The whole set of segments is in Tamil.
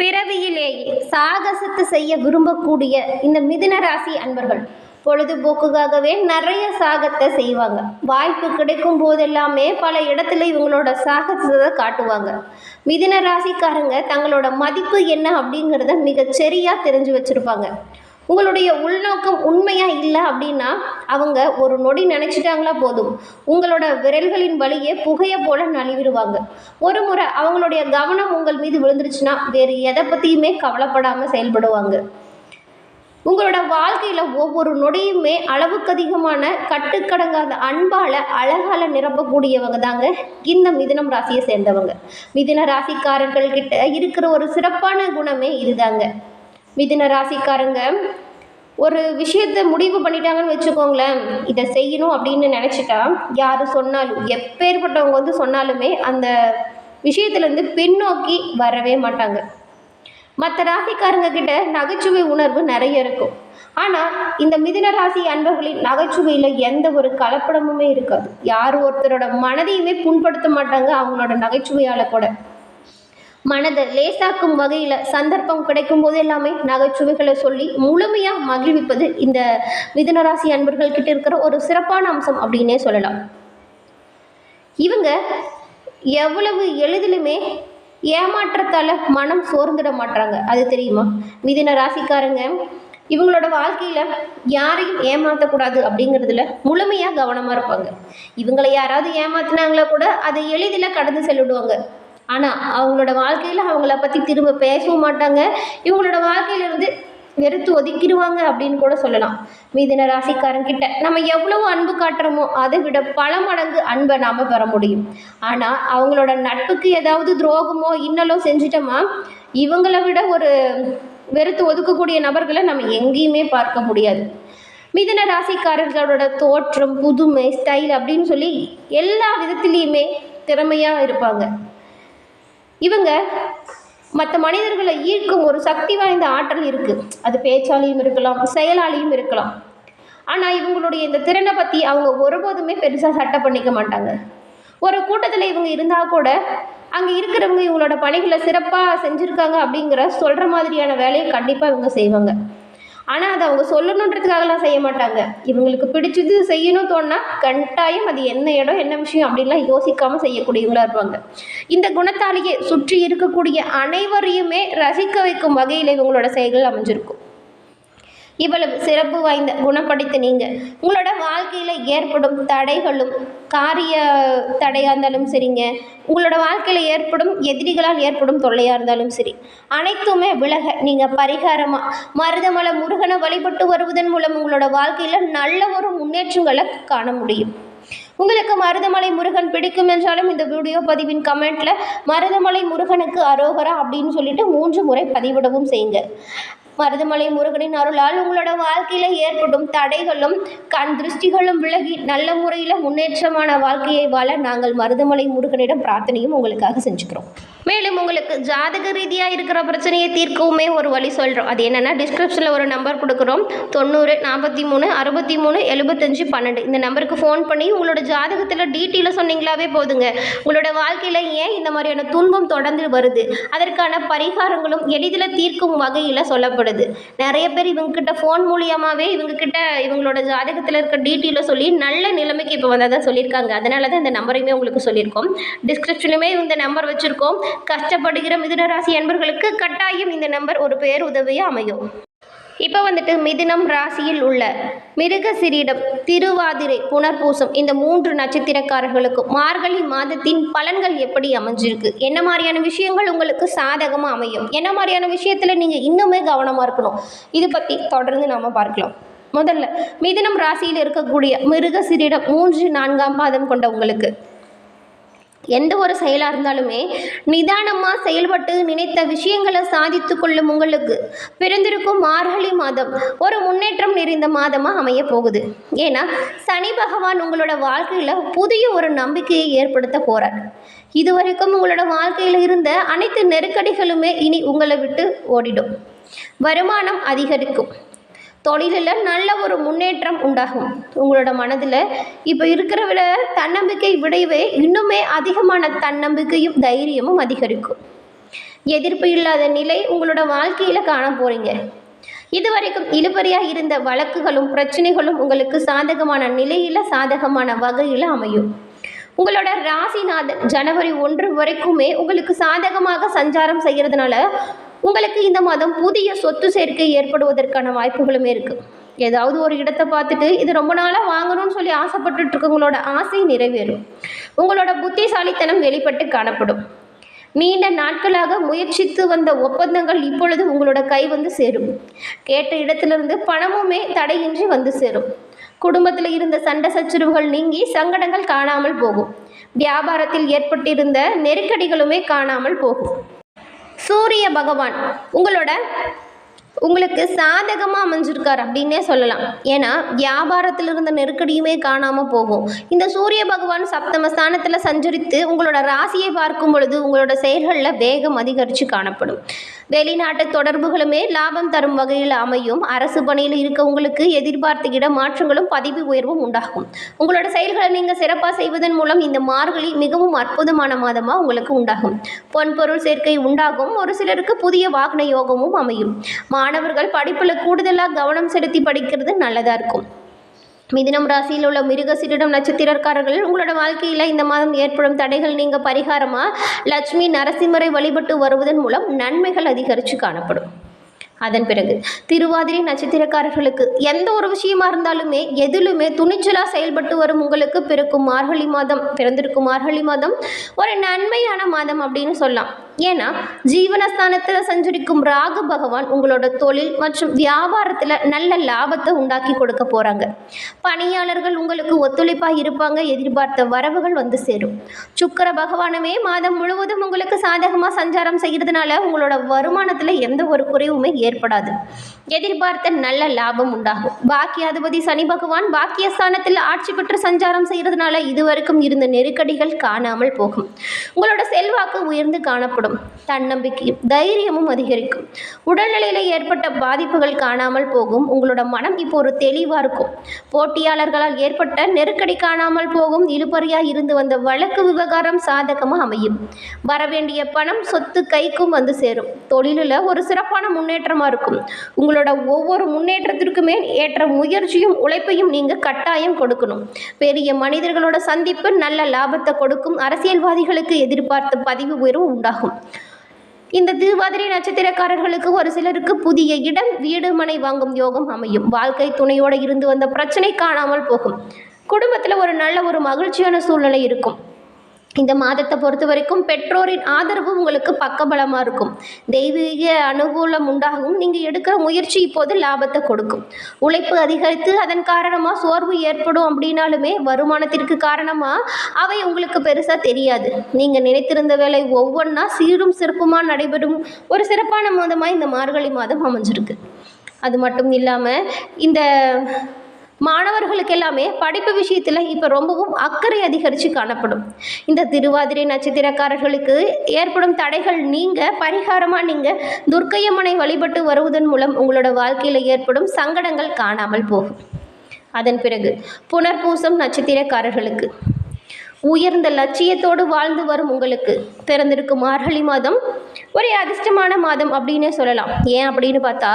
பிறவியிலேயே சாகசத்தை செய்ய விரும்பக்கூடிய இந்த மிதுன ராசி அன்பர்கள் பொழுதுபோக்குக்காகவே நிறைய சாகத்தை செய்வாங்க. வாய்ப்பு கிடைக்கும் போதெல்லாமே பல இடத்துல இவங்களோட சாகசத்தை காட்டுவாங்க. மிதுன ராசிக்காரங்க தங்களோட மதிப்பு என்ன அப்படிங்கிறத மிகச்சரியாக தெரிஞ்சு வச்சுருப்பாங்க. உங்களுடைய உள்நோக்கம் உண்மையாக இல்லை அப்படின்னா அவங்க ஒரு நொடி நினச்சிட்டாங்களா போதும். உங்களோட விரல்களின் வழியே புகையை போல நழுவிடுவாங்க. ஒரு முறை அவங்களுடைய கவனம் உங்கள் மீது விழுந்துருச்சுன்னா வேறு எதை பற்றியுமே கவலைப்படாமல் செயல்படுவாங்க. உங்களோட வாழ்க்கையில் ஒவ்வொரு நொடியுமே அளவுக்கு அதிகமான கட்டுக்கடங்காத அன்பால் அழகால நிரப்பக்கூடியவங்க தாங்க இந்த மிதுனம் ராசியை சேர்ந்தவங்க. மிதுன ராசிக்காரர்கள் கிட்ட இருக்கிற ஒரு சிறப்பான குணமே இதுதாங்க. மிதுன ராசிக்காரங்க ஒரு விஷயத்தை முடிவு பண்ணிட்டாங்கன்னு வச்சுக்கோங்களேன் இதை செய்யணும் அப்படின்னு நினச்சிட்டா யார் சொன்னாலும் எப்பேற்பட்டவங்க வந்து சொன்னாலுமே அந்த விஷயத்துலேருந்து பின்னோக்கி வரவே மாட்டாங்க. மற்ற ராசிக்காரங்க கிட்ட நகைச்சுவை உணர்வு நிறைய இருக்கும். ஆனால் இந்த மிதுன ராசி அன்பர்களின் நகைச்சுவையில் எந்த ஒரு கலப்படமுமே இருக்காது. யார் ஒருத்தரோட மனதையுமே புண்படுத்த மாட்டாங்க அவங்களோட நகைச்சுவையால் கூட. மனதை லேசாக்கும் வகையில் சந்தர்ப்பம் கிடைக்கும் போது எல்லாமே நகைச்சுவைகளை சொல்லி முழுமையாக மகிழ்விப்பது இந்த மிதுனராசி அன்பர்கள் கிட்ட இருக்கிற ஒரு சிறப்பான அம்சம் அப்படின்னே சொல்லலாம். இவங்க எவ்வளவு எளிதிலுமே ஏமாற்றத்தால் மனம் சோர்ந்துட மாட்டாங்க அது தெரியுமா? மிதின ராசிக்காரங்க இவங்களோட வாழ்க்கையில் யாரையும் ஏமாற்றக்கூடாது அப்படிங்கிறதுல முழுமையாக கவனமாக இருப்பாங்க. இவங்களை யாராவது ஏமாத்தினாங்களா கூட அதை எளிதில் கடந்து செல்லிடுவாங்க. ஆனால் அவங்களோட வாழ்க்கையில் அவங்கள பற்றி திரும்ப பேசவும் மாட்டாங்க. இவங்களோட வாழ்க்கையிலேருந்து வெறுத்து ஒதுக்கிடுவாங்க அப்படின்னு கூட சொல்லலாம். மீதின ராசிக்காரங்கிட்ட நம்ம எவ்வளவு அன்பு காட்டுறோமோ அதை விட பல மடங்கு அன்பை நாம் பெற முடியும். ஆனால் அவங்களோட நட்புக்கு ஏதாவது துரோகமோ இன்னலோ செஞ்சிட்டோமா இவங்கள விட ஒரு வெறுத்து ஒதுக்கக்கூடிய நபர்களை நம்ம எங்கேயுமே பார்க்க முடியாது. மிதன ராசிக்காரர்களோட தோற்றம் புதுமை ஸ்டைல் அப்படின்னு சொல்லி எல்லா விதத்துலேயுமே திறமையாக இருப்பாங்க. இவங்க மற்ற மனிதர்களை ஈர்க்கும் ஒரு சக்தி வாய்ந்த ஆற்றல் இருக்குது அது பேச்சாலையும் இருக்கலாம் செயலாலையும் இருக்கலாம். ஆனால் இவங்களுடைய இந்த திறனை பற்றி அவங்க ஒருபோதுமே பெருசாக சட்டை பண்ணிக்க மாட்டாங்க. ஒரு கூட்டத்தில் இவங்க இருந்தால் கூட அங்கே இருக்கிறவங்க இவங்களோட பணிகளை சிறப்பாக செஞ்சுருக்காங்க அப்படிங்கிற சொல்கிற மாதிரியான வேலையை கண்டிப்பாக இவங்க செய்வாங்க. ஆனால் அதை அவங்க சொல்லணுன்றதுக்காகலாம் செய்ய மாட்டாங்க. இவங்களுக்கு பிடிச்சது செய்யணும் தோணுனா கண்டாயம் அது என்ன இடம் என்ன விஷயம் அப்படின்லாம் யோசிக்காமல் செய்யக்கூடியவங்களா இருப்பாங்க. இந்த குணத்தாலேயே சுற்றி இருக்கக்கூடிய அனைவரையுமே ரசிக்க வைக்கும் வகையில் இவங்களோட செயல்கள் அமைஞ்சிருக்கும். இவ்வளவு சிறப்பு வாய்ந்த குணப்படுத்த நீங்கள் உங்களோட வாழ்க்கையில் ஏற்படும் தடைகளும் காரிய தடையாக இருந்தாலும் சரிங்க. உங்களோட வாழ்க்கையில் ஏற்படும் எதிரிகளால் ஏற்படும் தொல்லையாக இருந்தாலும் சரி. அனைத்துமே விலக நீங்கள் பரிகாரமாக மருதமலை முருகனை வழிபட்டு வருவதன் மூலம் உங்களோட வாழ்க்கையில் நல்ல ஒரு முன்னேற்றங்களை காண முடியும். உங்களுக்கு மருதமலை முருகன் பிடிக்கும் என்றாலும் இந்த வீடியோ பதிவின் கமெண்ட்ல மருதமலை முருகனுக்கு அரோகரா அப்படின்னு சொல்லிட்டு மூன்று முறை பதிவிடவும் செய்யுங்க. மருதமலை முருகனின் அருளால் உங்களோட வாழ்க்கையில் ஏற்படும் தடைகளும் கண் திருஷ்டிகளும் விலகி நல்ல முறையில் முன்னேற்றமான வாழ்க்கையை வாழ நாங்கள் மருதமலை முருகனிடம் பிரார்த்தனையும் உங்களுக்காக செஞ்சுக்கிறோம். மேலும் உங்களுக்கு ஜாதக ரீதியாக இருக்கிற பிரச்சனையை தீர்க்கவுமே ஒரு வழி சொல்கிறோம் அது என்னென்னா டிஸ்கிரிப்ஷனில் ஒரு நம்பர் கொடுக்குறோம். தொண்ணூறு நாற்பத்தி மூணு அறுபத்தி மூணு எழுபத்தஞ்சு பன்னெண்டு. இந்த நம்பருக்கு ஃபோன் பண்ணி உங்களோட ஜாதகத்தில் டீட்டெயிலாக சொன்னீங்களாவே போதுங்க. உங்களோட வாழ்க்கையில் ஏன் இந்த மாதிரியான துன்பம் தொடர்ந்து வருது? அதற்கான பரிகாரங்களும் எளிதில் தீர்க்கும் வகையில் சொல்லப்படும். தேவைப்படுது. நிறைய பேர் இவங்கக்கிட்ட ஃபோன் மூலியமாகவே இவங்கக்கிட்ட இவங்களோட ஜாதகத்தில் இருக்க டீட்டெயிலும் சொல்லி நல்ல நிலைமைக்கு இப்போ வந்ததாக சொல்லியிருக்காங்க. அதனால தான் இந்த நம்பரையுமே உங்களுக்கு சொல்லியிருக்கோம். டிஸ்கிரிப்ஷனுமே இந்த நம்பர் வச்சுருக்கோம். கஷ்டப்படுகிற மிதுனராசி அன்பர்களுக்கு கட்டாயம் இந்த நம்பர் ஒரு பேர் உதவியாக அமையும். இப்போ வந்துட்டு மிதுனம் ராசியில் உள்ள மிருக சிறீடம் திருவாதிரை புனர்பூசம் இந்த மூன்று நட்சத்திரக்காரர்களுக்கும் மார்கழி மாதத்தின் பலன்கள் எப்படி அமைஞ்சிருக்கு? என்ன மாதிரியான விஷயங்கள் உங்களுக்கு சாதகமாக அமையும்? என்ன மாதிரியான விஷயத்தில் நீங்கள் இன்னுமே கவனமாக இருக்கணும்? இது பற்றி தொடர்ந்து நாம் பார்க்கலாம். முதல்ல மிதனம் ராசியில் இருக்கக்கூடிய மிருகசிரீடம் மூன்று நான்காம் பாதம் கொண்ட உங்களுக்கு எந்த ஒரு செயலாக இருந்தாலுமே நிதானமாக செயல்பட்டு நினைத்த விஷயங்களை சாதித்து கொள்ளும் உங்களுக்கு பிறந்திருக்கும் மார்கழி மாதம் ஒரு முன்னேற்றம் நிறைந்த மாதமாக அமைய போகுது. ஏன்னா சனி பகவான் உங்களோட வாழ்க்கையில் புதிய ஒரு நம்பிக்கையை ஏற்படுத்த போகிறார் இதுவரைக்கும் உங்களோட வாழ்க்கையில் இருந்த அனைத்து நெருக்கடிகளுமே இனி உங்களை விட்டு ஓடிடும். வருமானம் அதிகரிக்கும். தொழிலில் நல்ல ஒரு முன்னேற்றம் உண்டாகும். உங்களோட மனதில் இப்போ இருக்கிற விட தன்னம்பிக்கை விடைவே இன்னுமே அதிகமான தன்னம்பிக்கையும் தைரியமும் அதிகரிக்கும். எதிர்ப்பு இல்லாத நிலை உங்களோட வாழ்க்கையில் காண போகிறீங்க இதுவரைக்கும் இழுபறியாக இருந்த வழக்குகளும் பிரச்சனைகளும் உங்களுக்கு சாதகமான நிலையில் சாதகமான வகையில் அமையும். உங்களோட ராசிநாதன் ஜனவரி ஒன்று வரைக்குமே உங்களுக்கு சாதகமாக சஞ்சாரம் செய்கிறதுனால உங்களுக்கு இந்த மாதம் புதிய சொத்து சேர்க்கை ஏற்படுவதற்கான வாய்ப்புகளுமே இருக்குது ஏதாவது ஒரு இடத்தை பார்த்துட்டு இது ரொம்ப நாளாக வாங்கணும்னு சொல்லி ஆசைப்பட்டுட்டு இருக்கவங்களோட ஆசை நிறைவேறும். உங்களோட புத்திசாலித்தனம் வெளிப்பட்டு காணப்படும். நீண்ட நாட்களாக முயற்சித்து வந்த ஒப்பந்தங்கள் இப்பொழுது உங்களோட கை வந்து சேரும். கேட்ட இடத்திலிருந்து பணமுமே தடையின்றி வந்து சேரும். குடும்பத்தில் இருந்த சண்டை சச்சரவுகள் நீங்கி சங்கடங்கள் காணாமல் போகும். வியாபாரத்தில் ஏற்பட்டிருந்த நெருக்கடிகளுமே காணாமல் போகும். சூரிய பகவான் உங்களோட உங்களுக்கு சாதகமாக அமைஞ்சிருக்கார் அப்படின்னே சொல்லலாம். ஏன்னா வியாபாரத்தில் இருந்த நெருக்கடியுமே காணாமல் போகும். இந்த சூரிய பகவான் சப்தம ஸ்தானத்தில் சஞ்சரித்து உங்களோட ராசியை பார்க்கும் பொழுது உங்களோட செயல்களில் வேகம் அதிகரித்து காணப்படும். வெளிநாட்டு தொடர்புகளுமே லாபம் தரும் வகையில் அமையும். அரசு பணியில் இருக்கவங்களுக்கு எதிர்பார்த்த இட மாற்றங்களும் பதவி உயர்வும் உண்டாகும். உங்களோட செயல்களை நீங்கள் சிறப்பாக செய்வதன் மூலம் இந்த மார்கழி மிகவும் அற்புதமான மாதமாக உங்களுக்கு உண்டாகும். பொன்பொருள் சேர்க்கை உண்டாகும். ஒரு சிலருக்கு புதிய வாகன யோகமும் அமையும். மாணவர்கள் படிப்பில் கூடுதலாக கவனம் செலுத்தி படிக்கிறது நல்லதாக இருக்கும். மிதினம் ராசியில் உள்ள மிருகசிரிடம் நட்சத்திரக்காரர்கள் உங்களோட வாழ்க்கையில் இந்த மாதம் ஏற்படும் தடைகள் நீங்கள் பரிகாரமாக லட்சுமி நரசிம்மரை வழிபட்டு வருவதன் மூலம் நன்மைகள் அதிகரித்து காணப்படும். அதன் பிறகு திருவாதிரை நட்சத்திரக்காரர்களுக்கு எந்த ஒரு விஷயமா இருந்தாலுமே எதிலுமே துணிச்சலாக செயல்பட்டு வரும் உங்களுக்கு பிறக்கும் மார்கழி மாதம் பிறந்திருக்கும் மார்கழி மாதம் ஒரு நன்மையான மாதம் அப்படின்னு சொல்லலாம். ஏன்னா ஜீவனஸ்தானத்தில் சஞ்சரிக்கும் ராகு பகவான் உங்களோட தொழில் மற்றும் வியாபாரத்தில் நல்ல லாபத்தை உண்டாக்கி கொடுக்க போகிறாங்க பணியாளர்கள் உங்களுக்கு ஒத்துழைப்பாக இருப்பாங்க எதிர்பார்த்த வரவுகள் வந்து சேரும். சுக்கர பகவானுமே மாதம் முழுவதும் உங்களுக்கு சாதகமாக சஞ்சாரம் செய்கிறதுனால உங்களோட வருமானத்தில் எந்த ஒரு குறைவுமே ஏற்படாது. எதிர்பார்த்த நல்ல லாபம் உண்டாகும். பாக்கியாதிபதி சனி பகவான் பாக்கியஸ்தானத்தில் ஆட்சி பெற்று சஞ்சாரம் செய்கிறதுனால இதுவரைக்கும் இருந்த நெருக்கடிகள் காணாமல் போகும். உங்களோட செல்வாக்கு உயர்ந்து காணப்படும். தன்னம்பிக்கையும் தைரியமும் அதிகரிக்கும். உடல்நிலையில் ஏற்பட்ட பாதிப்புகள் காணாமல் போகும். உங்களோட மனம் இப்போ ஒரு தெளிவாக இருக்கும். போட்டியாளர்களால் ஏற்பட்ட நெருக்கடி காணாமல் போகும். இழுபறியாக இருந்து வந்த வழக்கு விவகாரம் சாதகமாக அமையும். வரவேண்டிய பணம் சொத்து கைக்கும் வந்து சேரும். தொழிலில் ஒரு சிறப்பான முன்னேற்றமாக இருக்கும். உங்களோட ஒவ்வொரு முன்னேற்றத்திற்குமே ஏற்ற முயற்சியும் உழைப்பையும் நீங்கள் கட்டாயம் கொடுக்கணும். பெரிய மனிதர்களோட சந்திப்பு நல்ல லாபத்தை கொடுக்கும். அரசியல்வாதிகளுக்கு எதிர்பார்த்த பதிவு உயர்வு உண்டாகும். இந்த திருவாதிரை நட்சத்திரக்காரர்களுக்கு ஒரு சிலருக்கு புதிய இடம் வீடு மனை வாங்கும் யோகம் அமையும். வாழ்க்கை துணையோடு இருந்து வந்த பிரச்சனை காணாமல் போகும். குடும்பத்தில் ஒரு நல்ல ஒரு மகிழ்ச்சியான சூழ்நிலை இருக்கும். இந்த மாதத்தை பொறுத்த வரைக்கும் பெற்றோரின் ஆதரவு உங்களுக்கு பக்கபலமாக இருக்கும். தெய்வீக அனுகூலம் உண்டாகும் நீங்கள் எடுக்கிற முயற்சி இப்போது லாபத்தை கொடுக்கும். உழைப்பு அதிகரித்து அதன் காரணமாக சோர்வு ஏற்படும் அப்படின்னாலுமே வருமானத்திற்கு காரணமாக அவை உங்களுக்கு பெருசாக தெரியாது. நீங்கள் நினைத்திருந்த வேலை ஒவ்வொன்றா சீரும் சிறப்புமாக நடைபெறும் ஒரு சிறப்பான மாதமாக இந்த மார்கழி மாதம் அமைஞ்சிருக்கு. அது மட்டும் இல்லாமல் இந்த மாணவர்களுக்கு எல்லாமே படிப்பு விஷயத்தில் இப்போ ரொம்பவும் அக்கறை அதிகரித்து காணப்படும். இந்த திருவாதிரை நட்சத்திரக்காரர்களுக்கு ஏற்படும் தடைகள் நீங்கள் பரிகாரமாக நீங்கள் துர்க்கையம்மனை வழிபட்டு வருவதன் மூலம் உங்களோட வாழ்க்கையில் ஏற்படும் சங்கடங்கள் காணாமல் போகும். அதன் பிறகு புனர்பூசம் நட்சத்திரக்காரர்களுக்கு. உயர்ந்த லட்சியத்தோடு வாழ்ந்து வரும் உங்களுக்கு. பிறந்திருக்கும் மார்கழி மாதம் ஒரே அதிர்ஷ்டமான மாதம் அப்படின்னே சொல்லலாம். ஏன் அப்படின்னு பார்த்தா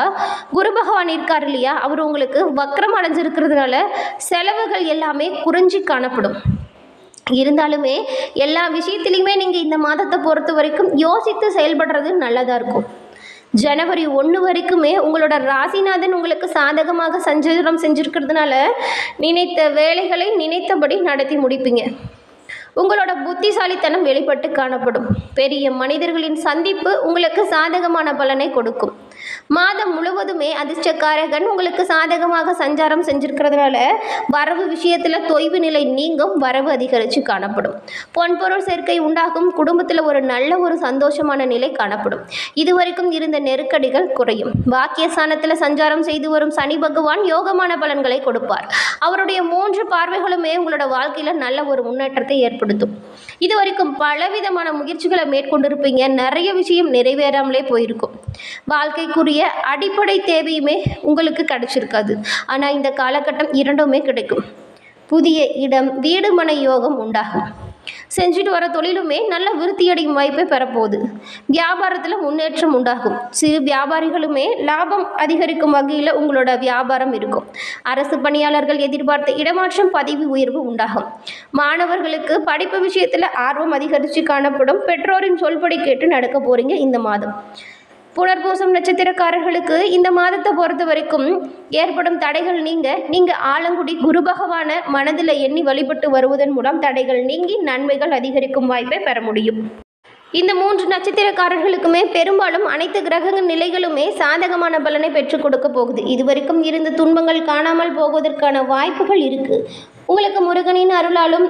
குரு பகவான் இருக்கார் இல்லையா? அவர் உங்களுக்கு வக்கரம் அடைஞ்சிருக்கிறதுனால செலவுகள் எல்லாமே குறைஞ்சி காணப்படும். இருந்தாலுமே எல்லா விஷயத்துலையுமே நீங்கள் இந்த மாதத்தை பொறுத்த வரைக்கும் யோசித்து செயல்படுறது நல்லதாக இருக்கும். ஜனவரி ஒன்று வரைக்குமே உங்களோட ராசிநாதன் உங்களுக்கு சாதகமாக சஞ்சாரம் செஞ்சுருக்கிறதுனால நினைத்த வேலைகளை நினைத்தபடி நடத்தி முடிப்பீங்க. உங்களோட புத்திசாலித்தனம் வெளிப்பட்டு காணப்படும். பெரிய மனிதர்களின் சந்திப்பு உங்களுக்கு சாதகமான பலனை கொடுக்கும். மாதம் முழுவதுமே அதிர்ஷ்டக்காரகன் உங்களுக்கு சாதகமாக சஞ்சாரம் செஞ்சிருக்கிறதுனால வரவு விஷயத்தில் தொய்வு நிலை நீங்கும் வரவு அதிகரித்து காணப்படும். பொன்பொருள் சேர்க்கை உண்டாகும் குடும்பத்தில் ஒரு நல்ல ஒரு சந்தோஷமான நிலை காணப்படும். இதுவரைக்கும் இருந்த நெருக்கடிகள் குறையும். பாக்கியஸ்தானத்தில் சஞ்சாரம் செய்து வரும் சனி பகவான் யோகமான பலன்களை கொடுப்பார். அவருடைய மூன்று பார்வைகளுமே உங்களோட வாழ்க்கையில் நல்ல ஒரு முன்னேற்றத்தை ஏற்படுத்தும். இது வரைக்கும் பலவிதமான முயற்சிகளை மேற்கொண்டிருப்பீங்க. நிறைய விஷயம் நிறைவேறாமலே போயிருக்கும். வாழ்க்கைக்குரிய அடிப்படை தேவையுமே உங்களுக்கு கிடைச்சிருக்காது. ஆனால் இந்த காலகட்டம் இரண்டுமே கிடைக்கும். புதிய இடம் வீடு மனை யோகம் உண்டாகும். செஞ்சுட்டு வர தொழிலுமே நல்ல விருத்தியடையும் வாய்ப்பை பெறப்போகுது. வியாபாரத்தில் முன்னேற்றம் உண்டாகும். சிறு வியாபாரிகளுமே லாபம் அதிகரிக்கும் வகையில் உங்களோட வியாபாரம் இருக்கும். அரசு பணியாளர்கள் எதிர்பார்த்த இடமாற்றம் பதவி உயர்வு உண்டாகும். மாணவர்களுக்கு படிப்பு விஷயத்தில் ஆர்வம் அதிகரித்து காணப்படும். பெற்றோரின் சொல்படி கேட்டு நடக்க போகிறீங்க இந்த மாதம். புனர்பூசம் நட்சத்திரக்காரர்களுக்கு இந்த மாதத்தை பொறுத்த வரைக்கும் ஏற்படும் தடைகள் நீங்க நீங்க ஆலங்குடி குரு பகவான மனதில் எண்ணி வழிபட்டு வருவதன் மூலம் தடைகள் நீங்கி நன்மைகள் அதிகரிக்கும் வாய்ப்பை பெற முடியும். இந்த மூன்று நட்சத்திரக்காரர்களுக்குமே பெரும்பாலும் அனைத்து கிரக நிலைகளுமே சாதகமான பலனை பெற்றுக் கொடுக்க போகுது. இதுவரைக்கும் இருந்த துன்பங்கள் காணாமல் போவதற்கான வாய்ப்புகள் இருக்கு. உங்களுக்கு முருகனின் அருளாலும்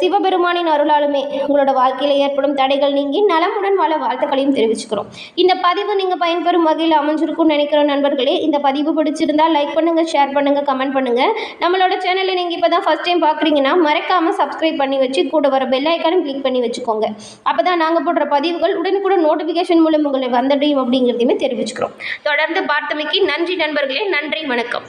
சிவபெருமானின் அருளாலுமே உங்களோட வாழ்க்கையில் ஏற்படும் தடைகள் நீங்கி நலமுடன் வாழ வாழ்த்துக்களையும் தெரிவிச்சுக்கிறோம். இந்த பதிவு நீங்கள் பயன்பெறும் வகையில் அமைஞ்சிருக்கும்னு நினைக்கிற நண்பர்களே. இந்த பதிவு பிடிச்சிருந்தால் லைக் பண்ணுங்கள் ஷேர் பண்ணுங்கள் கமெண்ட் பண்ணுங்கள் நம்மளோட சேனலை நீங்கள் இப்போ தான் ஃபஸ்ட் டைம் பார்க்குறீங்கன்னா மறக்காமல் சப்ஸ்கிரைப் பண்ணி வச்சு கூட வர பெல் ஐக்கானும் கிளிக் பண்ணி வச்சுக்கோங்க. அப்போ தான் நாங்கள் போடுற பதிவுகள் உடனுக்குடன் நோட்டிஃபிகேஷன் மூலம் உங்களை வந்தடையும் அப்படிங்கிறதையுமே தெரிவிச்சுக்கிறோம். தொடர்ந்து பார்த்தமைக்கு நன்றி நண்பர்களே. நன்றி வணக்கம்.